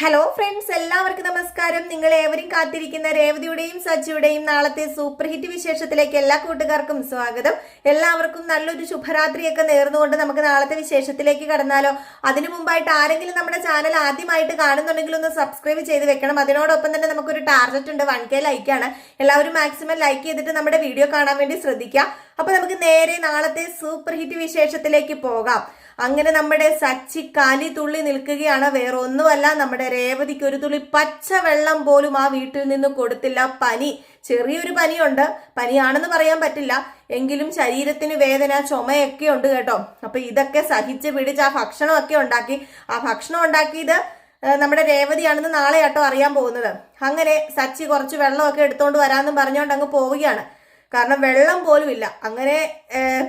Hello friends എല്ലാവർക്കും നമസ്കാരം. നിങ്ങൾ ഏവരും കാത്തിരിക്കുന്ന രേവതിയുടെയും സജിയുടെയും നാളത്തെ സൂപ്പർ ഹിറ്റ് വിശേഷത്തിലേക്ക് എല്ലാ കൂട്ടുകാർക്കും സ്വാഗതം. എല്ലാവർക്കും നല്ലൊരു ശുഭരാത്രിയൊക്കെ നേർന്നുകൊണ്ട് നമുക്ക് നാളത്തെ വിശേഷത്തിലേക്ക് കടന്നാലോ. അതിനു മുമ്പായിട്ട് ആരെങ്കിലും നമ്മുടെ ചാനൽ ആദ്യമായിട്ട് കാണുന്നുണ്ടെങ്കിൽ ഒന്ന് സബ്സ്ക്രൈബ് ചെയ്ത് വെക്കണം. അതിനോടൊപ്പം തന്നെ നമുക്കൊരു ടാർഗറ്റ് ഉണ്ട്. വൺ കെ ലൈക്കാണ് എല്ലാവരും മാക്സിമം ലൈക്ക് ചെയ്തിട്ട് നമ്മുടെ വീഡിയോ കാണാൻ വേണ്ടി ശ്രദ്ധിക്കുക. അപ്പോൾ നമുക്ക് നേരെ നാളത്തെ സൂപ്പർ ഹിറ്റ് വിശേഷത്തിലേക്ക് പോകാം. അങ്ങനെ നമ്മുടെ സച്ചി കാലി തുള്ളി നിൽക്കുകയാണ്. വേറെ ഒന്നുമല്ല നമ്മുടെ രേവതിക്ക് ഒരു തുള്ളി പച്ചവെള്ളം പോലും ആ വീട്ടിൽ നിന്ന് കൊടുത്തില്ല. പനി ചെറിയൊരു പനിയുണ്ട്. പനിയാണെന്ന് പറയാൻ പറ്റില്ല. എങ്കിലും ശരീരത്തിന് വേദന ചുമയൊക്കെ ഉണ്ട് കേട്ടോ. അപ്പൊ ഇതൊക്കെ സഹിച്ച് പിടിച്ച് ആ ഭക്ഷണമൊക്കെ ഉണ്ടാക്കി. ആ ഭക്ഷണം ഉണ്ടാക്കിയത് നമ്മുടെ രേവതിയാണെന്ന് നാളെ കേട്ടോ അറിയാൻ പോകുന്നത്. അങ്ങനെ സച്ചി കുറച്ച് വെള്ളമൊക്കെ എടുത്തോണ്ട് വരാമെന്നും പറഞ്ഞുകൊണ്ട് അങ്ങ് പോവുകയാണ്. കാരണം വെള്ളം പോലും ഇല്ല അങ്ങനെ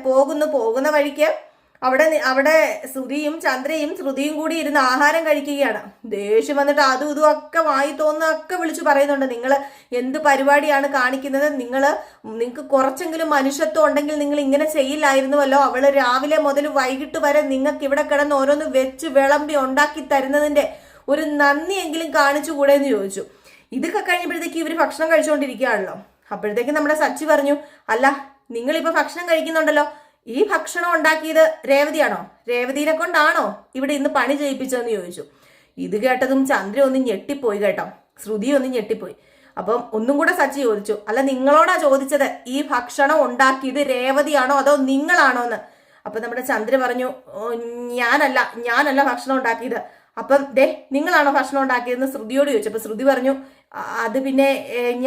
പോകുന്നു. പോകുന്ന വഴിക്ക് അവിടെ അവിടെ ശ്രുതിയും ചന്ദ്രയും ശ്രുതിയും കൂടി ഇരുന്ന് ആഹാരം കഴിക്കുകയാണ്. ദേഷ്യം വന്നിട്ട് അതും ഇതും ഒക്കെ വായി തോന്നുന്നൊക്കെ വിളിച്ചു പറയുന്നുണ്ട്. നിങ്ങൾ എന്ത് പരിപാടിയാണ് കാണിക്കുന്നത്? നിങ്ങൾ നിങ്ങൾക്ക് കുറച്ചെങ്കിലും മനുഷ്യത്വം ഉണ്ടെങ്കിൽ നിങ്ങൾ ഇങ്ങനെ ചെയ്യില്ലായിരുന്നുവല്ലോ. അവൾ രാവിലെ മുതൽ വൈകിട്ട് വരെ നിങ്ങൾക്ക് ഇവിടെ കിടന്ന് ഓരോന്ന് വെച്ച് വിളമ്പി ഉണ്ടാക്കി തരുന്നതിന്റെ ഒരു നന്ദിയെങ്കിലും കാണിച്ചുകൂടെ എന്ന് ചോദിച്ചു. ഇതൊക്കെ കഴിഞ്ഞപ്പോഴത്തേക്ക് ഇവർ ഭക്ഷണം കഴിച്ചുകൊണ്ടിരിക്കുകയാണല്ലോ. അപ്പോഴത്തേക്ക് നമ്മുടെ സച്ചി പറഞ്ഞു അല്ല നിങ്ങളിപ്പോൾ ഭക്ഷണം കഴിക്കുന്നുണ്ടല്ലോ. ഈ ഭക്ഷണം ഉണ്ടാക്കിയത് രേവതിയാണോ? രേവതിനെ കൊണ്ടാണോ ഇവിടെ ഇന്ന് പണി ചെയ്യിപ്പിച്ചതെന്ന് ചോദിച്ചു. ഇത് കേട്ടതും ചന്ദ്ര ഒന്ന് ഞെട്ടിപ്പോയി കേട്ടോ. ശ്രുതി ഒന്ന് ഞെട്ടിപ്പോയി. അപ്പം ഒന്നും കൂടെ സച്ചി ചോദിച്ചു അല്ല നിങ്ങളോടാ ചോദിച്ചത് ഈ ഭക്ഷണം ഉണ്ടാക്കിയത് രേവതിയാണോ അതോ നിങ്ങളാണോ എന്ന്? അപ്പൊ നമ്മുടെ ചന്ദ്ര പറഞ്ഞു ഞാനല്ല ഞാനല്ല ഭക്ഷണം ഉണ്ടാക്കിയത്. അപ്പം ദേ നിങ്ങളാണോ ഭക്ഷണം ഉണ്ടാക്കിയതെന്ന് ശ്രുതിയോട് ചോദിച്ചു. അപ്പൊ ശ്രുതി പറഞ്ഞു അത് പിന്നെ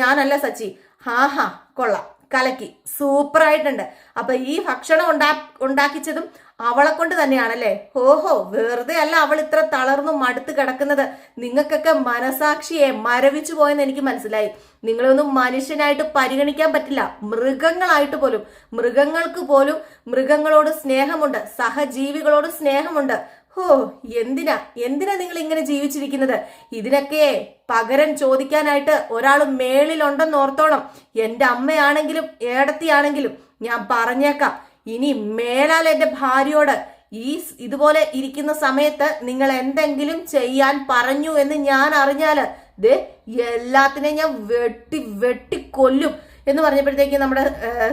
ഞാനല്ല സച്ചി. ഹാ ഹാ കൊള്ളാം. കലക്കി. സൂപ്പർ ആയിട്ടുണ്ട് അപ്പൊ ഈ ഭക്ഷണം ഉണ്ടാ ഉണ്ടാക്കിച്ചതും അവളെ കൊണ്ട് തന്നെയാണല്ലേ? ഓഹോ വെറുതെ അല്ല അവൾ ഇത്ര തളർന്നു മടുത്ത് കിടക്കുന്നത്. നിങ്ങൾക്കൊക്കെ മനസാക്ഷിയെ മരവിച്ചു പോയെന്ന് എനിക്ക് മനസ്സിലായി. നിങ്ങളൊന്നും മനുഷ്യനായിട്ട് പരിഗണിക്കാൻ പറ്റില്ല. മൃഗങ്ങളായിട്ട് പോലും. മൃഗങ്ങൾക്ക് പോലും മൃഗങ്ങളോട് സ്നേഹമുണ്ട്. സഹജീവികളോട് സ്നേഹമുണ്ട്. ഹോ എന്തിനാ? എന്തിനാ നിങ്ങൾ ഇങ്ങനെ ജീവിച്ചിരിക്കുന്നത്? ഇതിനൊക്കെ പകരം ചോദിക്കാനായിട്ട് ഒരാൾ മേളിലുണ്ടെന്ന് ഓർത്തോണം. എന്റെ അമ്മയാണെങ്കിലും ഏടത്തിയാണെങ്കിലും ഞാൻ പറഞ്ഞേക്കാം. ഇനി മേലാൽ എന്റെ ഭാര്യയോട് ഈ ഇതുപോലെ ഇരിക്കുന്ന സമയത്ത് നിങ്ങൾ എന്തെങ്കിലും ചെയ്യാൻ പറഞ്ഞു എന്ന് ഞാൻ അറിഞ്ഞാൽ ദേ എല്ലാത്തിനെയും ഞാൻ വെട്ടി വെട്ടി കൊല്ലും എന്ന് പറഞ്ഞപ്പോഴത്തേക്ക് നമ്മുടെ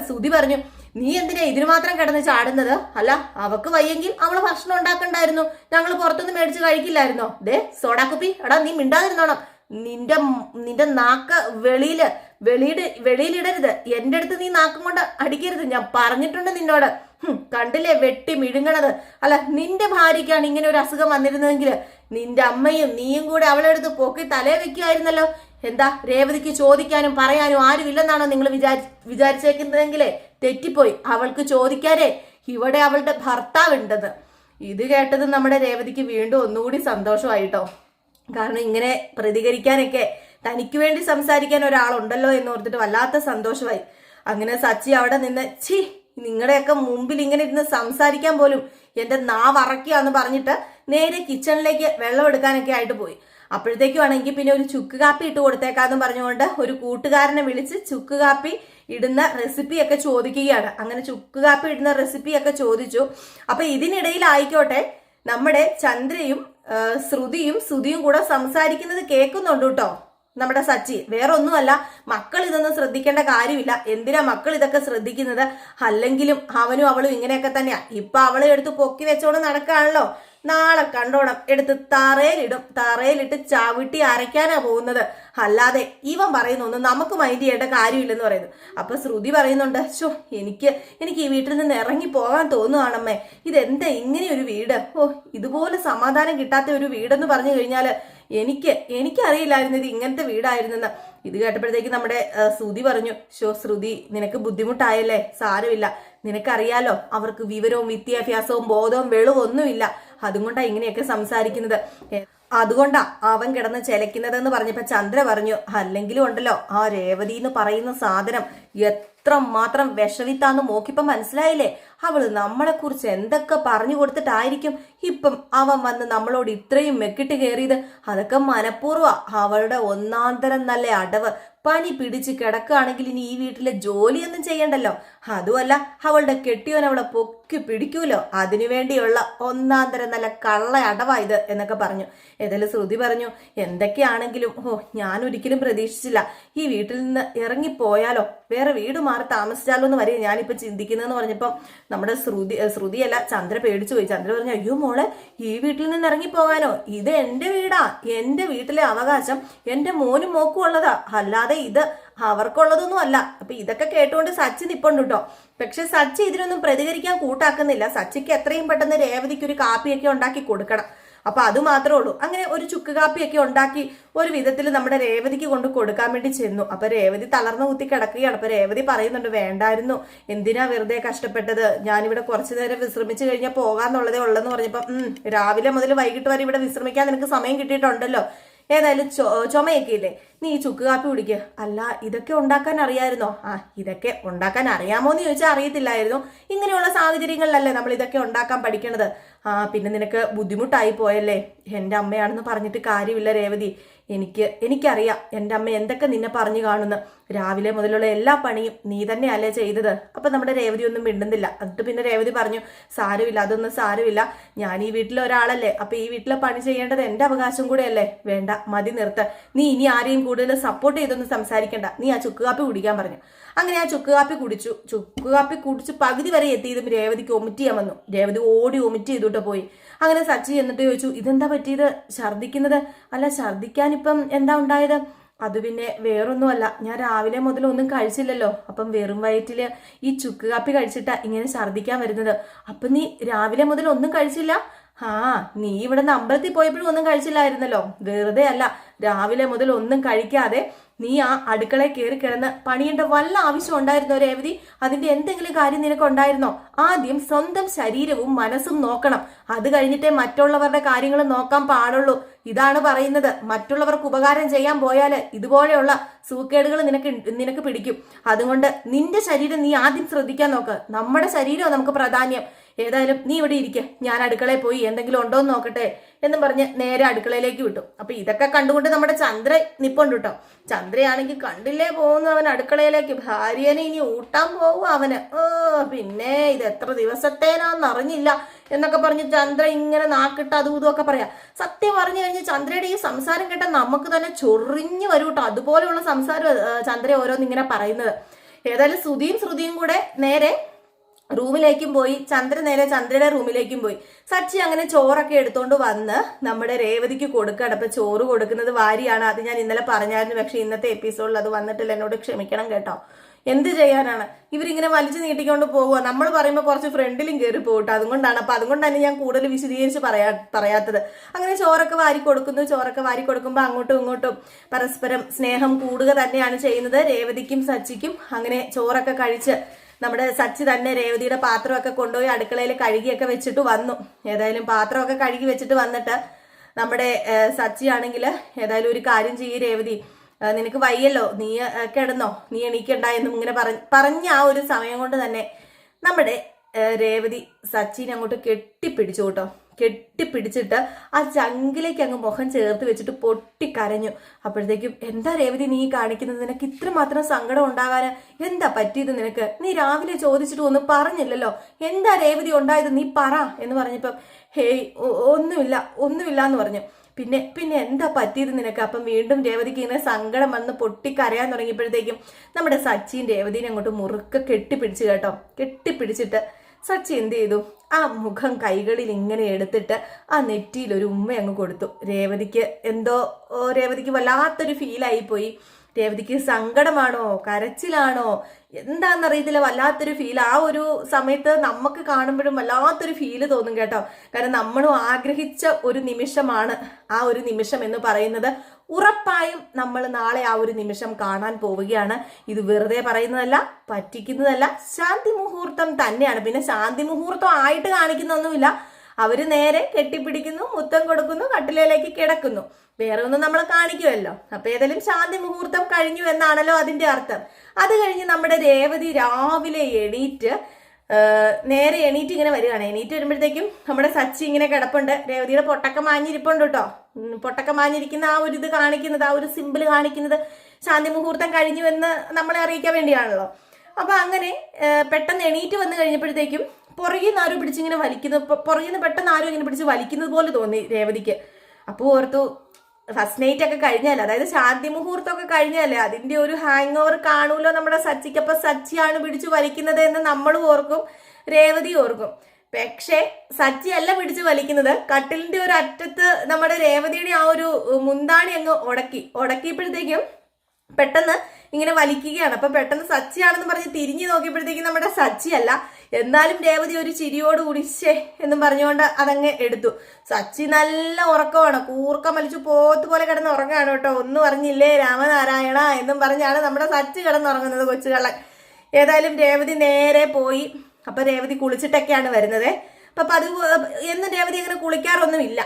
സുതി പറഞ്ഞു നീ എന്തിനാ ഇതിന് മാത്രം കിടന്ന് ചാടുന്നത്? അല്ല അവക്ക് വയ്യെങ്കിൽ അവൾ ഭക്ഷണം ഉണ്ടാക്കണ്ടായിരുന്നു. ഞങ്ങൾ പുറത്തുനിന്ന് മേടിച്ച് കഴിക്കില്ലായിരുന്നോ? ദേ സോഡാ കുപ്പി. എടാ നീ മിണ്ടാതിരുന്നോണം. നിന്റെ നിന്റെ നാക്ക് വെളിയിൽ വെളിയിട് വെളിയിലിടരുത്. എന്റെ അടുത്ത് നീ നാക്കും കൊണ്ട് അടിക്കരുത്. ഞാൻ പറഞ്ഞിട്ടുണ്ട് നിന്നോട്. കണ്ടില്ലേ വെട്ടി മിഴുങ്ങണത്? അല്ല നിന്റെ ഭാര്യയ്ക്കാണ് ഇങ്ങനെ ഒരു അസുഖം വന്നിരുന്നതെങ്കിൽ നിന്റെ അമ്മയും നീയും കൂടെ അവളെ അടുത്ത് പൊക്കി തലേ വെക്കുമായിരുന്നല്ലോ എന്താ രേവതിക്ക് ചോദിക്കാനും പറയാനും ആരും ഇല്ലെന്നാണോ നിങ്ങൾ വിചാരി വിചാരിച്ചേക്കുന്നതെങ്കിലേ? തെറ്റിപ്പോയി. അവൾക്ക് ചോദിക്കാനേ ഇവിടെ അവളുടെ ഭർത്താവുണ്ടെന്ന് ഇത് കേട്ടത് നമ്മുടെ രേവതിക്ക് വീണ്ടും ഒന്നുകൂടി സന്തോഷമായിട്ടോ. കാരണം ഇങ്ങനെ പ്രതികരിക്കാനൊക്കെ തനിക്ക് വേണ്ടി സംസാരിക്കാൻ ഒരാളുണ്ടല്ലോ എന്ന് ഓർത്തിട്ട് വല്ലാത്ത സന്തോഷമായി. അങ്ങനെ സച്ചി അവിടെ നിന്ന് ഛീ നിങ്ങളുടെയൊക്കെ മുമ്പിൽ ഇങ്ങനെ ഇരുന്ന് സംസാരിക്കാൻ പോലും എന്റെ എന്ന് പറഞ്ഞിട്ട് നേരെ കിച്ചണിലേക്ക് വെള്ളം എടുക്കാനൊക്കെ ആയിട്ട് പോയി. അപ്പോഴത്തേക്കും ആണെങ്കിൽ പിന്നെ ഒരു ചുക്ക് കാപ്പി ഇട്ട് കൊടുത്തേക്കാന്ന് പറഞ്ഞുകൊണ്ട് ഒരു കൂട്ടുകാരനെ വിളിച്ച് ചുക്ക് കാപ്പി ഇടുന്ന റെസിപ്പിയൊക്കെ ചോദിക്കുകയാണ്. അങ്ങനെ ചുക്ക് കാപ്പി ഇടുന്ന റെസിപ്പിയൊക്കെ ചോദിച്ചു. അപ്പൊ ഇതിനിടയിൽ ആയിക്കോട്ടെ നമ്മുടെ ചന്ദ്രയും ശ്രുതിയും ശ്രുതിയും കൂടെ സംസാരിക്കുന്നത് കേൾക്കുന്നുണ്ട് കേട്ടോ. നമ്മുടെ സച്ചി. വേറെ ഒന്നുമല്ല മക്കൾ ഇതൊന്നും ശ്രദ്ധിക്കേണ്ട കാര്യമില്ല. എന്തിനാ മക്കൾ ഇതൊക്കെ ശ്രദ്ധിക്കുന്നത്? അല്ലെങ്കിലും അവനും അവളും ഇങ്ങനെയൊക്കെ തന്നെയാ. ഇപ്പൊ അവളെ എടുത്ത് പൊക്കി വെച്ചോണ്ട് നടക്കാണല്ലോ. നാളെ കണ്ടോണം. എടുത്ത് തറയിലിടും. തറയിലിട്ട് ചവിട്ടി അരയ്ക്കാനാ പോകുന്നത്. അല്ലാതെ ഇവൻ പറയുന്നൊന്നും നമുക്ക് മൈൻഡ് ചെയ്യേണ്ട കാര്യമില്ലെന്ന് പറയുന്നു. അപ്പൊ ശ്രുതി പറയുന്നുണ്ട് ഷോ എനിക്ക് എനിക്ക് ഈ വീട്ടിൽ നിന്ന് ഇറങ്ങി പോകാൻ തോന്നുവാണമ്മേ ഇതെന്താ ഇങ്ങനെ ഒരു വീട്? ഓ ഇതുപോലെ സമാധാനം കിട്ടാത്ത ഒരു വീടെന്ന് പറഞ്ഞു കഴിഞ്ഞാൽ എനിക്ക് എനിക്കറിയില്ലായിരുന്നു ഇത് ഇങ്ങനത്തെ വീടായിരുന്നെന്ന്. ഇത് കേട്ടപ്പോഴത്തേക്ക് നമ്മുടെ ശ്രുതി പറഞ്ഞു ഷോ ശ്രുതി നിനക്ക് ബുദ്ധിമുട്ടായല്ലേ? സാരമില്ല. നിനക്കറിയാലോ അവർക്ക് വിവരവും വിദ്യാഭ്യാസവും ബോധവും വെളവും ഒന്നുമില്ല. അതുകൊണ്ടാ ഇങ്ങനെയൊക്കെ സംസാരിക്കുന്നത്. അതുകൊണ്ടാ അവൻ കിടന്ന് ചെലക്കുന്നതെന്ന് പറഞ്ഞപ്പോ ചന്ദ്ര പറഞ്ഞു അല്ലെങ്കിലും ഉണ്ടല്ലോ ആ രേവതി എന്ന് പറയുന്ന സാധനം എത്ര മാത്രം വിഷവിത്താന്ന് മോക്കിപ്പം മനസ്സിലായില്ലേ? അവൾ നമ്മളെ കുറിച്ച് എന്തൊക്കെ പറഞ്ഞു കൊടുത്തിട്ടായിരിക്കും ഇപ്പം അവൻ വന്ന് നമ്മളോട് ഇത്രയും മെക്കിട്ട് കയറിയത്? അതൊക്കെ മനഃപൂർവ അവളുടെ ഒന്നാന്തരം നല്ല അടവ്. പനി പിടിച്ച് കിടക്കുകയാണെങ്കിൽ ഇനി ഈ വീട്ടിലെ ജോലിയൊന്നും ചെയ്യണ്ടല്ലോ. അതുമല്ല അവളുടെ കെട്ടിയോൻ അവളെ പൊക്കി പൊക്കി പിടിക്കൂലോ? അതിനുവേണ്ടിയുള്ള ഒന്നാം തരം നല്ല കള്ള അടവാ ഇത് എന്നൊക്കെ പറഞ്ഞു. ഏതായാലും ശ്രുതി പറഞ്ഞു എന്തൊക്കെയാണെങ്കിലും ഓ ഞാൻ ഒരിക്കലും പ്രതീക്ഷിച്ചില്ല. ഈ വീട്ടിൽ നിന്ന് ഇറങ്ങിപ്പോയാലോ? വേറെ വീട് മാറി താമസിച്ചാലോ എന്ന് വരെ ഞാനിപ്പോ ചിന്തിക്കുന്നതെന്ന് പറഞ്ഞപ്പം നമ്മുടെ ശ്രുതി ശ്രുതിയല്ല ചന്ദ്ര പേടിച്ചു പോയി. ചന്ദ്ര പറഞ്ഞു അയ്യോ മോളെ ഈ വീട്ടിൽ നിന്ന് ഇറങ്ങിപ്പോകാനോ? ഇത് എന്റെ വീടാ. എന്റെ വീട്ടിലെ അവകാശം എന്റെ മോനും മോക്കും ഉള്ളതാ. അല്ലാതെ ഇത് അവർക്കുള്ളതൊന്നും അല്ല. അപ്പൊ ഇതൊക്കെ കേട്ടുകൊണ്ട് സച്ചി നിപ്പുണ്ട് കേട്ടോ പക്ഷെ സച്ചി ഇതിനൊന്നും പ്രതികരിക്കാൻ കൂട്ടാക്കുന്നില്ല. സച്ചിക്ക് എത്രയും പെട്ടെന്ന് രേവതിക്ക് ഒരു കാപ്പിയൊക്കെ ഉണ്ടാക്കി കൊടുക്കണം. അപ്പൊ അത് മാത്രമേ ഉള്ളൂ. അങ്ങനെ ഒരു ചുക്ക് കാപ്പിയൊക്കെ ഉണ്ടാക്കി ഒരു വിധത്തിൽ നമ്മുടെ രേവതിക്ക് കൊണ്ട് കൊടുക്കാൻ വേണ്ടി ചെന്നു. അപ്പൊ രേവതി തളർന്നു കുത്തി കിടക്കുകയാണ്. അപ്പൊ രേവതി പറയുന്നുണ്ട് വേണ്ടായിരുന്നു. എന്തിനാ വെറുതെ കഷ്ടപ്പെട്ടത്? ഞാനിവിടെ കുറച്ചു നേരം വിശ്രമിച്ചു കഴിഞ്ഞാൽ പോകാന്നുള്ളതേ ഉള്ളെന്ന് പറഞ്ഞപ്പോ ഉം രാവിലെ മുതൽ വൈകിട്ട് വരെ ഇവിടെ വിശ്രമിക്കാൻ നിനക്ക് സമയം കിട്ടിയിട്ടുണ്ടല്ലോ. ഏതായാലും ചുമയൊക്കെ ഇല്ലേ നീ ചുക്ക് കാപ്പി കുടിക്കുക അല്ല ഇതൊക്കെ ഉണ്ടാക്കാൻ അറിയായിരുന്നോ? ആ ഇതൊക്കെ ഉണ്ടാക്കാൻ അറിയാമോ എന്ന് ചോദിച്ചാൽ അറിയത്തില്ലായിരുന്നു. ഇങ്ങനെയുള്ള സാഹചര്യങ്ങളിലല്ലേ നമ്മൾ ഇതൊക്കെ ഉണ്ടാക്കാൻ പഠിക്കണത്. ആ പിന്നെ നിനക്ക് ബുദ്ധിമുട്ടായി പോയല്ലേ? എന്റെ അമ്മയാണെന്ന് പറഞ്ഞിട്ട് കാര്യമില്ല രേവതി. എനിക്ക് എനിക്കറിയാം എന്റെ അമ്മ എന്തൊക്കെ നിന്നെ പറഞ്ഞു കാണുന്നു. രാവിലെ മുതലുള്ള എല്ലാ പണിയും നീ തന്നെയല്ലേ ചെയ്തത്. അപ്പൊ നമ്മുടെ രേവതി ഒന്നും മിണ്ടുന്നില്ല. എന്നിട്ട് പിന്നെ രേവതി പറഞ്ഞു സാരമില്ല അതൊന്നും സാരമില്ല. ഞാൻ ഈ വീട്ടിലെ ഒരാളല്ലേ. അപ്പൊ ഈ വീട്ടിലെ പണി ചെയ്യേണ്ടത് എന്റെ അവകാശം കൂടെയല്ലേ. വേണ്ട മതി നിർത്ത്. നീ ഇനി ആരെയും കൂടുതൽ സപ്പോർട്ട് ചെയ്തൊന്നും സംസാരിക്കണ്ട. നീ ആ ചുക്ക് കാപ്പി കുടിക്കാൻ പറഞ്ഞു. അങ്ങനെ ആ ചുക്ക് കാപ്പി കുടിച്ചു. ചുക്ക് കാപ്പി കുടിച്ച് പകുതി വരെ എത്തിയതും രേവതിക്ക് ഒമിറ്റ് ചെയ്യാൻ വന്നു. രേവതി ഓടി ഒമിറ്റ് ചെയ്തിട്ട് പോയി. അങ്ങനെ സച്ചി എന്നിട്ട് ചോദിച്ചു ഇതെന്താ പറ്റിയത്? ഛർദിക്കുന്നത് അല്ല ഛർദിക്കാനിപ്പം എന്താ ഉണ്ടായത്? അത് പിന്നെ വേറൊന്നുമല്ല. ഞാൻ രാവിലെ മുതൽ ഒന്നും കഴിച്ചില്ലല്ലോ. അപ്പം വെറും വയറ്റിൽ ഈ ചുക്ക് കാപ്പി കഴിച്ചിട്ടാ ഇങ്ങനെ ഛർദിക്കാൻ വരുന്നത്. അപ്പം നീ രാവിലെ മുതൽ ഒന്നും കഴിച്ചില്ല? ആ നീ ഇവിടെ നിന്ന് അമ്പലത്തിൽ പോയപ്പോഴും ഒന്നും കഴിച്ചില്ലായിരുന്നല്ലോ. വെറുതെ അല്ല രാവിലെ മുതൽ ഒന്നും കഴിക്കാതെ നീ ആ അടുക്കളയിൽ കയറി കിടന്ന് പണിയേണ്ട വല്ല ആവശ്യം ഉണ്ടായിരുന്നോ രേവതി? അതിന്റെ എന്തെങ്കിലും കാര്യം നിനക്ക് ഉണ്ടായിരുന്നോ? ആദ്യം സ്വന്തം ശരീരവും മനസ്സും നോക്കണം. അത് കഴിഞ്ഞിട്ടേ മറ്റുള്ളവരുടെ കാര്യങ്ങൾ നോക്കാൻ പാടുള്ളൂ. ഇതാണ് പറയുന്നത്. മറ്റുള്ളവർക്ക് ഉപകാരം ചെയ്യാൻ പോയാൽ ഇതുപോലെയുള്ള സൂക്കേടുകൾ നിനക്ക് നിനക്ക് പിടിക്കും. അതുകൊണ്ട് നിന്റെ ശരീരം നീ ആദ്യം ശ്രദ്ധിക്കാൻ നോക്ക്. നമ്മുടെ ശരീരവും നമുക്ക് പ്രാധാന്യം? ഏതായാലും നീ ഇവിടെ ഇരിക്കുക ഞാൻ അടുക്കളയിൽ പോയി എന്തെങ്കിലും ഉണ്ടോ എന്ന് നോക്കട്ടെ എന്നും പറഞ്ഞ് നേരെ അടുക്കളയിലേക്ക് വിട്ടു. അപ്പൊ ഇതൊക്കെ കണ്ടുകൊണ്ട് നമ്മുടെ ചന്ദ്ര നിപ്പുണ്ട് കേട്ടോ. ചന്ദ്രയാണെങ്കിൽ കണ്ടില്ലേ പോകുന്നു അവൻ അടുക്കളയിലേക്ക്. ഭാര്യനെ ഇനി ഊട്ടാൻ പോകും അവന്. ഓ പിന്നെ ഇത് എത്ര ദിവസത്തേനാന്ന് അറിഞ്ഞില്ല എന്നൊക്കെ പറഞ്ഞ് ചന്ദ്ര ഇങ്ങനെ നാക്കിട്ട് അതും ഇതും ഒക്കെ പറയാം. സത്യം പറഞ്ഞു കഴിഞ്ഞാൽ ചന്ദ്രയുടെ ഈ സംസാരം കേട്ടാൽ നമുക്ക് തന്നെ ചൊറിഞ്ഞു വരും കേട്ടോ. അതുപോലെയുള്ള സംസാരം ചന്ദ്ര ഓരോന്ന് ഇങ്ങനെ പറയുന്നത്. ഏതായാലും ശ്രുതിയും ശ്രുതിയും കൂടെ നേരെ റൂമിലേക്കും പോയി ചന്ദ്ര നേരെ ചന്ദ്രയുടെ റൂമിലേക്കും പോയി. സച്ചി അങ്ങനെ ചോറൊക്കെ എടുത്തോണ്ട് വന്ന് നമ്മുടെ രേവതിക്ക് കൊടുക്കുകയാണ് അപ്പൊ ചോറ് കൊടുക്കുന്നത് വാരിയാണ്. അത് ഞാൻ ഇന്നലെ പറഞ്ഞായിരുന്നു. പക്ഷെ ഇന്നത്തെ എപ്പിസോഡിൽ അത് വന്നിട്ടില്ല. എന്നോട് ക്ഷമിക്കണം കേട്ടോ. എന്ത് ചെയ്യാനാണ്? ഇവരിങ്ങനെ വലിച്ചു നീട്ടിക്കൊണ്ട് പോവുക നമ്മൾ പറയുമ്പോൾ കുറച്ച് ഫ്രണ്ടിലും കയറി പോകട്ടെ അതുകൊണ്ടാണ്. അപ്പൊ അതുകൊണ്ടാണ് ഞാൻ കൂടുതൽ വിശദീകരിച്ച് പറയാ പറയാത്തത്. അങ്ങനെ ചോറൊക്കെ വാരി കൊടുക്കുന്നു. ചോറൊക്കെ വാരി കൊടുക്കുമ്പോൾ അങ്ങോട്ടും ഇങ്ങോട്ടും പരസ്പരം സ്നേഹം കൂടുക തന്നെയാണ് ചെയ്യുന്നത്. രേവതിക്കും സച്ചിക്കും അങ്ങനെ ചോറൊക്കെ കഴിച്ച് നമ്മുടെ സച്ചി തന്നെ രേവതിയുടെ പാത്രമൊക്കെ കൊണ്ടുപോയി അടുക്കളയിൽ കഴുകിയൊക്കെ വെച്ചിട്ട് വന്നു. ഏതായാലും പാത്രമൊക്കെ കഴുകി വെച്ചിട്ട് വന്നിട്ട് നമ്മുടെ സച്ചി ആണെങ്കിൽ ഏതായാലും ഒരു കാര്യം ചെയ്യ് രേവതി. നിനക്ക് വയ്യല്ലോ. നീ കിടന്നോ. നീ എണീക്കണ്ട എന്നും ഇങ്ങനെ പറഞ്ഞ പറഞ്ഞ ആ ഒരു സമയം കൊണ്ട് തന്നെ നമ്മുടെ രേവതി സച്ചിനെ അങ്ങോട്ട് കെട്ടിപ്പിടിച്ചു കേട്ടോ. കെട്ടിപ്പിടിച്ചിട്ട് ആ ചങ്കിലേക്ക് അങ്ങ് മുഖം ചേർത്ത് വെച്ചിട്ട് പൊട്ടിക്കരഞ്ഞു. അപ്പോഴത്തേക്കും എന്താ രേവതി നീ കാണിക്കുന്നത്? നിനക്ക് ഇത്രമാത്രം സങ്കടം ഉണ്ടാകാന് എന്താ പറ്റിയത് നിനക്ക്? നീ രാവിലെ ചോദിച്ചിട്ട് ഒന്നും പറഞ്ഞില്ലല്ലോ. എന്താ രേവതി ഉണ്ടായത്? നീ പറ എന്ന് പറഞ്ഞപ്പം ഹേയ് ഒന്നുമില്ല ഒന്നുമില്ല എന്ന് പറഞ്ഞു. പിന്നെ പിന്നെ എന്താ പറ്റിയത് നിനക്ക്? അപ്പം വീണ്ടും രേവതിക്ക് ഇങ്ങനെ സങ്കടം വന്ന് പൊട്ടിക്കരയാൻ തുടങ്ങിയപ്പോഴത്തേക്കും നമ്മുടെ സച്ചിൻ രേവതിനെ അങ്ങോട്ട് മുറുക്കെ കെട്ടിപ്പിടിച്ചു കേട്ടോ. കെട്ടിപ്പിടിച്ചിട്ട് സച്ചി എന്ത് ചെയ്തു? ആ മുഖം കൈകളിൽ ഇങ്ങനെ എടുത്തിട്ട് ആ നെറ്റിയിൽ ഒരു ഉമ്മ അങ്ങ് കൊടുത്തു. രേവതിക്ക് എന്തോ രേവതിക്ക് വല്ലാത്തൊരു ഫീലായി പോയി രേവതിക്ക് സങ്കടമാണോ? കരച്ചിലാണോ? എന്താണെന്നറിയത്തില്ല വല്ലാത്തൊരു ഫീൽ ആ ഒരു സമയത്ത് നമുക്ക് കാണുമ്പോഴും വല്ലാത്തൊരു ഫീൽ തോന്നും കേട്ടോ. കാരണം നമ്മളും ആഗ്രഹിച്ച ഒരു നിമിഷമാണ് ആ ഒരു നിമിഷം എന്ന് പറയുന്നത്. ഉറപ്പായും നമ്മൾ നാളെ ആ ഒരു നിമിഷം കാണാൻ പോവുകയാണ്. ഇത് വെറുതെ പറയുന്നതല്ല പറ്റിക്കുന്നതല്ല. ശാന്തി മുഹൂർത്തം തന്നെയാണ്. പിന്നെ ശാന്തി മുഹൂർത്തം ആയിട്ട് കാണിക്കുന്നൊന്നുമില്ല. അവർ നേരെ കെട്ടിപ്പിടിക്കുന്നു മുത്തം കൊടുക്കുന്നു കട്ടിലയിലേക്ക് കിടക്കുന്നു. വേറെ ഒന്നും നമ്മൾ കാണിക്കുമല്ലോ. അപ്പൊ ഏതായാലും ശാന്തി മുഹൂർത്തം കഴിഞ്ഞു എന്നാണല്ലോ അതിന്റെ അർത്ഥം. അത് കഴിഞ്ഞ് നമ്മുടെ രേവതി രാവിലെ എണീറ്റ് നേരെ എണീറ്റ് ഇങ്ങനെ വരികയാണ്. എണീറ്റ് വരുമ്പോഴത്തേക്കും നമ്മുടെ സച്ചി ഇങ്ങനെ കിടപ്പുണ്ട്. രേവതിയുടെ പൊട്ടക്ക മാഞ്ഞിരിപ്പുണ്ട് കേട്ടോ. പൊട്ടക്ക മാഞ്ഞിരിക്കുന്ന ആ ഒരു ഇത് കാണിക്കുന്നത് ആ ഒരു സിമ്പിൾ കാണിക്കുന്നത് ശാന്തി മുഹൂർത്തം കഴിഞ്ഞു എന്ന് നമ്മളെ അറിയിക്കാൻ വേണ്ടിയാണല്ലോ. അപ്പൊ അങ്ങനെ പെട്ടെന്ന് എണീറ്റ് വന്നു കഴിഞ്ഞപ്പോഴത്തേക്കും പുറകിൽ നിന്ന് ആരും പിടിച്ചിങ്ങനെ വലിക്കുന്നത് പുറകിൽ നിന്ന് പെട്ടെന്ന് ആരും ഇങ്ങനെ പിടിച്ച് വലിക്കുന്നത് പോലെ തോന്നി രേവതിക്ക്. അപ്പോൾ ഓർത്തു ഫസ്റ്റ് നൈറ്റ് ഒക്കെ കഴിഞ്ഞാലേ അതായത് ശാന്തി മുഹൂർത്തം ഒക്കെ കഴിഞ്ഞാലേ അതിന്റെ ഒരു ഹാങ് ഓവർ കാണൂലോ നമ്മുടെ സച്ചിക്ക്? അപ്പൊ സച്ചിയാണ് പിടിച്ചു വലിക്കുന്നത് എന്ന് നമ്മളും ഓർക്കും രേവതി ഓർക്കും. പക്ഷേ സച്ചി അല്ല പിടിച്ചു വലിക്കുന്നത്. കട്ടിലിന്റെ ഒരു അറ്റത്ത് നമ്മുടെ രേവതിയുടെ ആ ഒരു മുന്താണി അങ്ങ് ഉടക്കി ഉടക്കിയപ്പോഴത്തേക്കും പെട്ടെന്ന് ഇങ്ങനെ വലിക്കുകയാണ്. അപ്പൊ പെട്ടെന്ന് സച്ചിയാണെന്ന് പറഞ്ഞ് തിരിഞ്ഞു നോക്കിയപ്പോഴത്തേക്കും നമ്മുടെ സച്ചി അല്ല എന്നാലും രേവതി ഒരു ചിരിയോട് കൂടി ശേ എന്നും പറഞ്ഞുകൊണ്ട് അതങ്ങ് എടുത്തു. സച്ചി നല്ല ഉറക്കമാണ്. കൂർക്കം വലിച്ചു പോത്ത് പോലെ കിടന്ന് ഉറങ്ങാണ് കേട്ടോ. ഒന്നും അറിഞ്ഞില്ലേ രാമനാരായണ എന്നും പറഞ്ഞാണ് നമ്മുടെ സച്ചി കിടന്നുറങ്ങുന്നത് കൊച്ചുകള്ളൻ. ഏതായാലും രേവതി നേരെ പോയി. അപ്പൊ രേവതി കുളിച്ചിട്ടൊക്കെയാണ് വരുന്നത്. അപ്പൊ അത് എന്നും രേവതി അങ്ങനെ കുളിക്കാറൊന്നുമില്ല.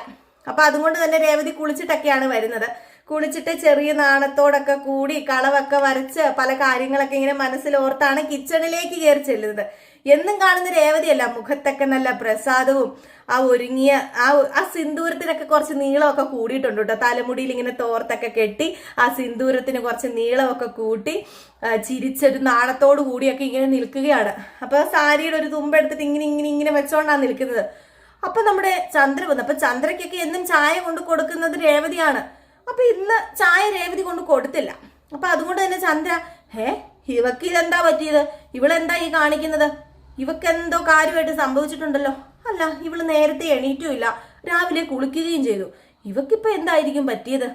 അപ്പൊ അതുകൊണ്ട് തന്നെ രേവതി കുളിച്ചിട്ടൊക്കെയാണ് വരുന്നത്. കുളിച്ചിട്ട് ചെറിയ നാണത്തോടൊക്കെ കൂടി കളവൊക്കെ വരച്ച് പല കാര്യങ്ങളൊക്കെ ഇങ്ങനെ മനസ്സിൽ ഓർത്താണ് കിച്ചണിലേക്ക് കയറി ചെല്ലുന്നത്. എന്നും കാണുന്ന രേവതിയല്ല മുഖത്തൊക്കെ നല്ല പ്രസാദവും ആ ഒരുങ്ങിയ ആ ആ സിന്ദൂരത്തിനൊക്കെ കുറച്ച് നീളമൊക്കെ കൂടിയിട്ടുണ്ട് കേട്ടോ. തലമുടിയിൽ ഇങ്ങനെ തോർത്തൊക്കെ കെട്ടി ആ സിന്ദൂരത്തിന് കുറച്ച് നീളമൊക്കെ കൂട്ടി ചിരിച്ചൊരു നാണത്തോടു കൂടിയൊക്കെ ഇങ്ങനെ നിൽക്കുകയാണ്. അപ്പൊ സാരിയുടെ ഒരു തുമ്പെടുത്തിട്ട് ഇങ്ങനെ ഇങ്ങനെ ഇങ്ങനെ വെച്ചോണ്ടാണ് നിൽക്കുന്നത്. അപ്പൊ നമ്മുടെ ചന്ദ്ര വന്നു. അപ്പൊ ചന്ദ്രയ്ക്കൊക്കെ എന്നും ചായ കൊണ്ട് കൊടുക്കുന്നത് രേവതിയാണ്. അപ്പൊ ഇന്ന് ചായ രേവതി കൊണ്ട് കൊടുത്തില്ല. അപ്പൊ അതുകൊണ്ട് തന്നെ ചന്ദ്ര ഹേ ഇവക്ക് ഇതെന്താ പറ്റിയത്? ഇവളെന്താ ഈ കാണിക്കുന്നത്? ഇവക്ക് എന്തോ കാര്യമായിട്ട് സംഭവിച്ചിട്ടുണ്ടല്ലോ. അല്ല ഇവൾ നേരത്തെ എണീറ്റുമില്ല. രാവിലെ കുളിക്കുകയും ചെയ്തു. ഇവക്കിപ്പോൾ എന്തായിരിക്കും പറ്റിയത്?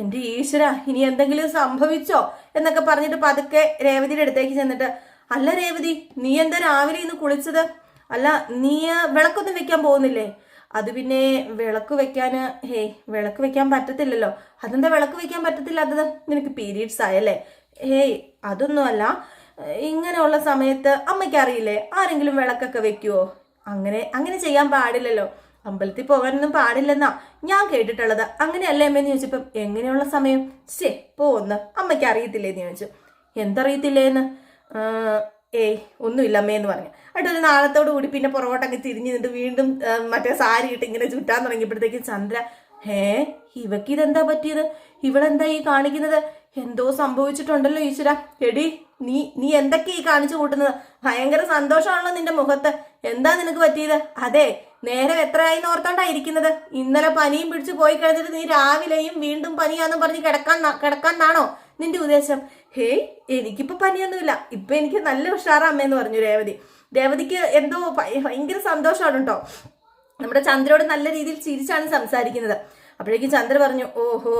എന്റെ ഈശ്വര ഇനി എന്തെങ്കിലും സംഭവിച്ചോ? എന്നൊക്കെ പറഞ്ഞിട്ട് പതുക്കെ രേവതിയുടെ അടുത്തേക്ക് ചെന്നിട്ട് അല്ല രേവതി നീ എന്താ രാവിലെ ഇന്ന് കുളിച്ചത്? അല്ല നീ വിളക്കൊന്നും വെക്കാൻ പോകുന്നില്ലേ? അത് പിന്നെ വിളക്ക് വെക്കാന് ഹേ വിളക്ക് വെക്കാൻ പറ്റത്തില്ലല്ലോ. അതെന്താ വിളക്ക് വെക്കാൻ പറ്റത്തില്ലാത്തത് നിനക്ക് പീരീഡ്സ് ആയല്ലേ? ഹേയ് അതൊന്നുമല്ല. ഇങ്ങനെയുള്ള സമയത്ത് അമ്മയ്ക്ക് അറിയില്ലേ ആരെങ്കിലും വിളക്കൊക്കെ വെക്കുവോ? അങ്ങനെ അങ്ങനെ ചെയ്യാൻ പാടില്ലല്ലോ. അമ്പലത്തിൽ പോകാനൊന്നും പാടില്ലെന്നാ ഞാൻ കേട്ടിട്ടുള്ളത്. അങ്ങനെയല്ലേ അമ്മയെന്ന് ചോദിച്ചപ്പം എങ്ങനെയുള്ള സമയം? ശേ പോന്ന് അമ്മയ്ക്ക് അറിയത്തില്ലേന്ന് ചോദിച്ചു. എന്തറിയത്തില്ലേന്ന്? ഏയ് ഒന്നുമില്ല അമ്മയെന്ന് പറഞ്ഞു. എന്നിട്ട് ഒരു നാളത്തോടു കൂടി പിന്നെ പുറകോട്ടൊക്കെ തിരിഞ്ഞു നിന്നിട്ട് വീണ്ടും മറ്റേ സാരി ഇട്ട് ഇങ്ങനെ ചുറ്റാൻ തുടങ്ങിയപ്പോഴത്തേക്കും ചന്ദ്ര ഹേ ഇവക്ക് ഇതെന്താ പറ്റിയത്? ഇവളെന്താ ഈ കാണിക്കുന്നത്? എന്തോ സംഭവിച്ചിട്ടുണ്ടല്ലോ ഈശ്വര. എടി നീ നീ എന്തൊക്കെ ഈ കാണിച്ചു കൂട്ടുന്നത്? ഭയങ്കര സന്തോഷമാണല്ലോ നിന്റെ മുഖത്ത്. എന്താ നിനക്ക് പറ്റിയത്? അതെ നേരം എത്രയായി ഓർത്തോണ്ടായിരിക്കുന്നത് ഇന്നലെ പനിയും പിടിച്ചു പോയി കഴിഞ്ഞിട്ട് നീ രാവിലെയും വീണ്ടും പനിയാന്ന് പറഞ്ഞ് കിടക്കാൻ കിടക്കാന്നാണോ നിന്റെ ഉദ്ദേശം? ഹേയ് എനിക്കിപ്പോ പനിയൊന്നുമില്ല. ഇപ്പൊ എനിക്ക് നല്ല ഉഷാറാ അമ്മയെന്ന് പറഞ്ഞു രേവതി. രേവതിക്ക് എന്തോ ഭയങ്കര സന്തോഷമാണ് കേട്ടോ നമ്മുടെ ചന്ദ്രയോട് നല്ല രീതിയിൽ ചിരിച്ചാണ് സംസാരിക്കുന്നത്. അപ്പോഴേക്കും ചന്ദ്ര പറഞ്ഞു ഓഹോ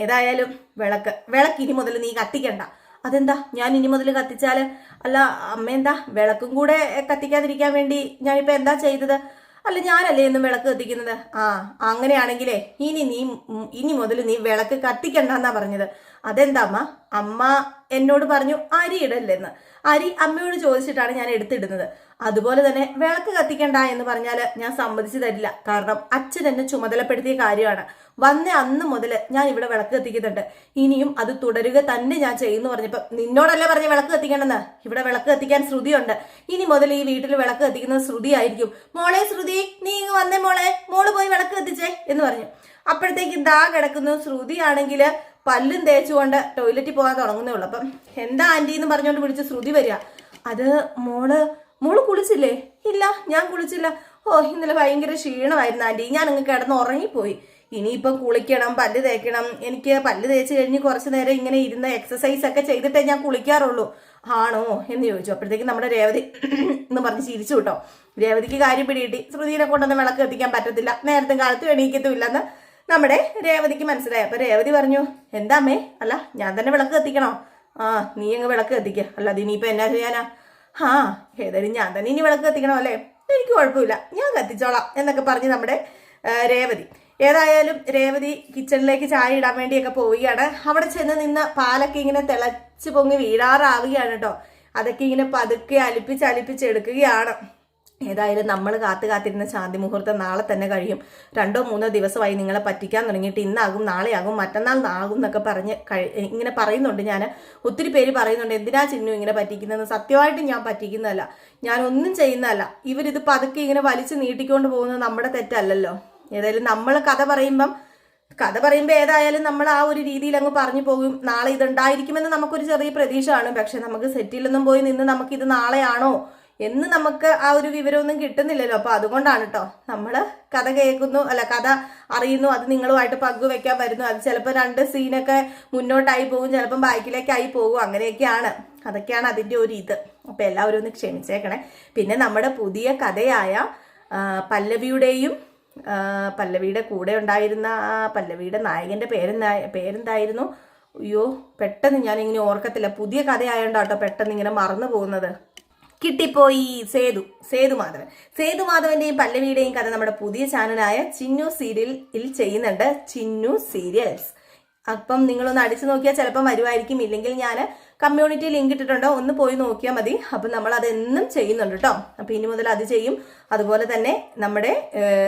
ഏതായാലും വിളക്ക് വിളക്ക് ഇനി മുതൽ നീ കത്തിക്കണ്ട. അതെന്താ? ഞാൻ ഇനി മുതൽ കത്തിച്ചാൽ അല്ല അമ്മ എന്താ? വിളക്കും കൂടെ കത്തിക്കാതിരിക്കാൻ വേണ്ടി ഞാനിപ്പോ എന്താ ചെയ്തത്? അല്ല ഞാനല്ലേ എന്നും വിളക്ക് കത്തിക്കുന്നത്? ആ അങ്ങനെയാണെങ്കിലേ ഇനി നീ ഇനി മുതൽ നീ വിളക്ക് കത്തിക്കണ്ടെന്നാ പറഞ്ഞത്. അതെന്താ അമ്മ എന്നോട് പറഞ്ഞു അരി ഇടല്ലെന്ന്. അരി അമ്മയോട് ചോദിച്ചിട്ടാണ് ഞാൻ എടുത്തിടുന്നത്. അതുപോലെ തന്നെ വിളക്ക് കത്തിക്കണ്ട എന്ന് പറഞ്ഞാൽ ഞാൻ സമ്മതിച്ചു തരില്ല. കാരണം അച്ഛൻ എന്നെ ചുമതലപ്പെടുത്തിയ കാര്യമാണ്. വന്ന അന്ന് മുതൽ ഞാൻ ഇവിടെ വിളക്ക് കത്തിക്കുന്നുണ്ട്. ഇനിയും അത് തുടരുക തന്നെ ഞാൻ ചെയ്യുന്നു പറഞ്ഞപ്പോ നിന്നോടല്ലേ പറഞ്ഞ വിളക്ക് കത്തിക്കണമെന്ന് ഇവിടെ വിളക്ക് കത്തിക്കാൻ ശ്രുതിയുണ്ട്. ഇനി മുതൽ ഈ വീട്ടിൽ വിളക്ക് കത്തിക്കുന്നത് ശ്രുതി ആയിരിക്കും. മോളെ ശ്രുതി നീ വന്നേ മോളെ. മോൾ പോയി വിളക്ക് കത്തിച്ചേ എന്ന് പറഞ്ഞു. അപ്പോഴത്തേക്ക് ദാ കിടക്കുന്നു. ശ്രുതി ആണെങ്കിൽ പല്ലും തേച്ചുകൊണ്ട് ടോയ്ലറ്റിൽ പോകാൻ തുടങ്ങുന്നേ ഉള്ളൂ. അപ്പം എന്താ ആന്റി എന്ന് പറഞ്ഞുകൊണ്ട് വിളിച്ച് ശ്രുതി വരിക. അത് മോൾ മോൾ കുളിച്ചില്ലേ? ഇല്ല ഞാൻ കുളിച്ചില്ല. ഓ ഇന്നലെ ഭയങ്കര ക്ഷീണമായിരുന്നു ആന്റി ഞാൻ അങ്ങ് കിടന്ന് ഉറങ്ങിപ്പോയി. ഇനിയിപ്പം കുളിക്കണം പല്ല് തേക്കണം. എനിക്ക് പല്ല് തേച്ച് കഴിഞ്ഞ് കുറച്ച് നേരം ഇങ്ങനെ ഇരുന്ന് എക്സസൈസ് ഒക്കെ ചെയ്തിട്ടേ ഞാൻ കുളിക്കാറുള്ളൂ. ആണോ എന്ന് ചോദിച്ചു. അപ്പോഴത്തേക്കും നമ്മുടെ രേവതി എന്ന് പറഞ്ഞ് ചിരിച്ചു കേട്ടോ. രേവതിക്ക് കാര്യം പിടികിട്ടി. ശ്രുതിനെ കൊണ്ടൊന്നും വിളക്ക് എത്തിക്കാൻ പറ്റത്തില്ല. നേരത്തെ കാലത്ത് എണീക്കത്തുമില്ലെന്ന് നമ്മുടെ രേവതിക്ക് മനസ്സിലായി. അപ്പൊ രേവതി പറഞ്ഞു എന്താ അമ്മേ? അല്ല ഞാൻ തന്നെ വിളക്ക് കത്തിക്കണോ? ആ നീ അങ്ങ് വിളക്ക് കത്തിക്ക. അല്ലാതെ ഇനിയിപ്പോ എന്നാ ചെയ്യാനാ? ആ ഏതായാലും ഞാൻ തന്നെ ഇനി വിളക്ക് കത്തിക്കണോ അല്ലേ? എനിക്ക് കുഴപ്പമില്ല. ഞാൻ കത്തിച്ചോളാം. എന്നൊക്കെ പറഞ്ഞ് നമ്മുടെ രേവതി. ഏതായാലും രേവതി കിച്ചണിലേക്ക് ചായ ഇടാൻ വേണ്ടിയൊക്കെ പോവുകയാണ്. അവിടെ ചെന്ന് നിന്ന് പാലൊക്കെ ഇങ്ങനെ തിളച്ച് പൊങ്ങി വീഴാറാവുകയാണ് കേട്ടോ അതൊക്കെ ഇങ്ങനെ പതുക്കെ അലിപ്പിച്ച് അലിപ്പിച്ച് എടുക്കുകയാണ്. ഏതായാലും നമ്മൾ കാത്തു കാത്തിരുന്ന ശാന്തി മുഹൂർത്തം നാളെ തന്നെ കഴിയും. രണ്ടോ മൂന്നോ ദിവസമായി നിങ്ങളെ പറ്റിക്കാൻ തുടങ്ങിയിട്ട് ഇന്നാകും നാളെയാകും മറ്റന്നാൾ ആകും എന്നൊക്കെ പറഞ്ഞ് ഇങ്ങനെ പറയുന്നുണ്ട് ഞാൻ ഒത്തിരി പേര് പറയുന്നുണ്ട് എന്തിനാ ചിന്നു ഇങ്ങനെ പറ്റിക്കുന്നതെന്ന്? സത്യമായിട്ട് ഞാൻ പറ്റിക്കുന്നതല്ല. ഞാൻ ഒന്നും ചെയ്യുന്നതല്ല. ഇവരിത് പതുക്കെ ഇങ്ങനെ വലിച്ചു നീട്ടിക്കൊണ്ട് പോകുന്നത് നമ്മുടെ തെറ്റല്ലല്ലോ. ഏതായാലും നമ്മൾ കഥ പറയുമ്പം കഥ പറയുമ്പോൾ ഏതായാലും നമ്മൾ ആ ഒരു രീതിയിൽ അങ്ങ് പറഞ്ഞു പോകും. നാളെ ഇതുണ്ടായിരിക്കുമെന്ന് നമുക്കൊരു ചെറിയ പ്രതീക്ഷയാണ്. പക്ഷെ നമുക്ക് സെറ്റിലൊന്നും പോയി നിന്ന് നമുക്കിത് നാളെയാണോ? എന്ന് നമുക്ക് ആ ഒരു വിവരമൊന്നും കിട്ടുന്നില്ലല്ലോ. അപ്പോൾ അതുകൊണ്ടാണ് കേട്ടോ നമ്മൾ കഥ കേൾക്കുന്നു അല്ല കഥ അറിയുന്നു അത് നിങ്ങളുമായിട്ട് പങ്കുവെക്കാൻ വരുന്നു. അത് ചിലപ്പോൾ രണ്ട് സീനൊക്കെ മുന്നോട്ടായി പോകും ചിലപ്പം ബാക്കിലേക്കായി പോകും. അങ്ങനെയൊക്കെയാണ്. അതൊക്കെയാണ് അതിന്റെ ഒരു ഇത്. അപ്പോൾ എല്ലാവരും ഒന്ന് ക്ഷമിച്ചേക്കണേ. പിന്നെ നമ്മുടെ പുതിയ കഥയായ പല്ലവിയുടെയും പല്ലവിയുടെ കൂടെ ഉണ്ടായിരുന്ന പല്ലവിയുടെ നായകന്റെ പേരെന്താ പേരെന്തായിരുന്നു? അയ്യോ പെട്ടെന്ന് ഞാൻ ഇങ്ങനെ ഓർക്കത്തില്ല. പുതിയ കഥയായോണ്ടാട്ടോ പെട്ടെന്ന് ഇങ്ങനെ മറന്നു പോകുന്നത്. കിട്ടിപ്പോയി. സേതു സേതു മാധവൻ സേതു മാധവന്റെയും പല്ലവിയുടെയും കഥ നമ്മുടെ പുതിയ ചാനലായ ചിന്നു സീരിയലിൽ ചെയ്യുന്നുണ്ട്. ചിന്നു സീരിയൽസ് അപ്പം നിങ്ങളൊന്ന് അടിച്ചു നോക്കിയാൽ ചിലപ്പം വരുമായിരിക്കും. ഇല്ലെങ്കിൽ ഞാൻ കമ്മ്യൂണിറ്റി ലിങ്ക് ഇട്ടിട്ടുണ്ടോ? ഒന്ന് പോയി നോക്കിയാൽ മതി. അപ്പം നമ്മൾ അതെന്നും ചെയ്യുന്നുണ്ട് കേട്ടോ അപ്പം ഇനി മുതൽ അത് ചെയ്യും. അതുപോലെ തന്നെ നമ്മുടെ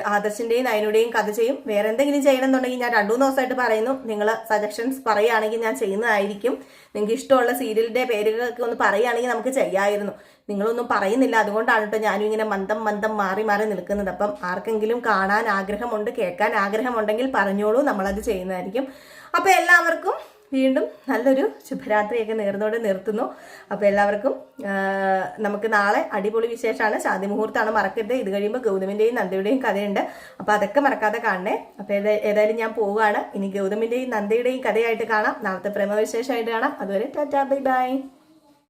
ആദർശിന്റെയും നയനുടെയും കഥ ചെയ്യും. വേറെ എന്തെങ്കിലും ചെയ്യണമെന്നുണ്ടെങ്കിൽ ഞാൻ രണ്ടു മൂന്ന് ദിവസമായിട്ട് പറയുന്നു. നിങ്ങൾ സജഷൻസ് പറയുകയാണെങ്കിൽ ഞാൻ ചെയ്യുന്നതായിരിക്കും. നിങ്ങൾക്ക് ഇഷ്ടമുള്ള സീരിയലിന്റെ പേരുകളൊക്കെ ഒന്ന് പറയുകയാണെങ്കിൽ നമുക്ക് ചെയ്യാമായിരുന്നു. നിങ്ങളൊന്നും പറയുന്നില്ല. അതുകൊണ്ടാണ് കേട്ടോ ഞാനും ഇങ്ങനെ മന്ദം മന്ദം മാറി മാറി നിൽക്കുന്നത്. അപ്പം ആർക്കെങ്കിലും കാണാൻ ആഗ്രഹമുണ്ട് കേൾക്കാൻ ആഗ്രഹമുണ്ടെങ്കിൽ പറഞ്ഞോളൂ. നമ്മളത് ചെയ്യുന്നതായിരിക്കും. അപ്പോൾ എല്ലാവർക്കും വീണ്ടും നല്ലൊരു ശുഭരാത്രിയൊക്കെ നേർന്നോടെ നിർത്തുന്നു. അപ്പോൾ എല്ലാവർക്കും നമുക്ക് നാളെ അടിപൊളി വിശേഷമാണ്. ശാന്തി മുഹൂർത്തമാണ് മറക്കരുത്. ഇത് കഴിയുമ്പോൾ ഗൗതമിന്റെയും നന്ദയുടെയും കഥയുണ്ട്. അപ്പോൾ അതൊക്കെ മറക്കാതെ കാണണേ. അപ്പോൾ ഏതാ- ഏതായാലും ഞാൻ പോവുകയാണ്. ഇനി ഗൗതമിന്റെയും നന്ദയുടെയും കഥയായിട്ട് കാണാം. നാളത്തെ പ്രേമവിശേഷമായിട്ട് കാണാം. അതുവരെ ടാറ്റാ ബൈ ബൈ.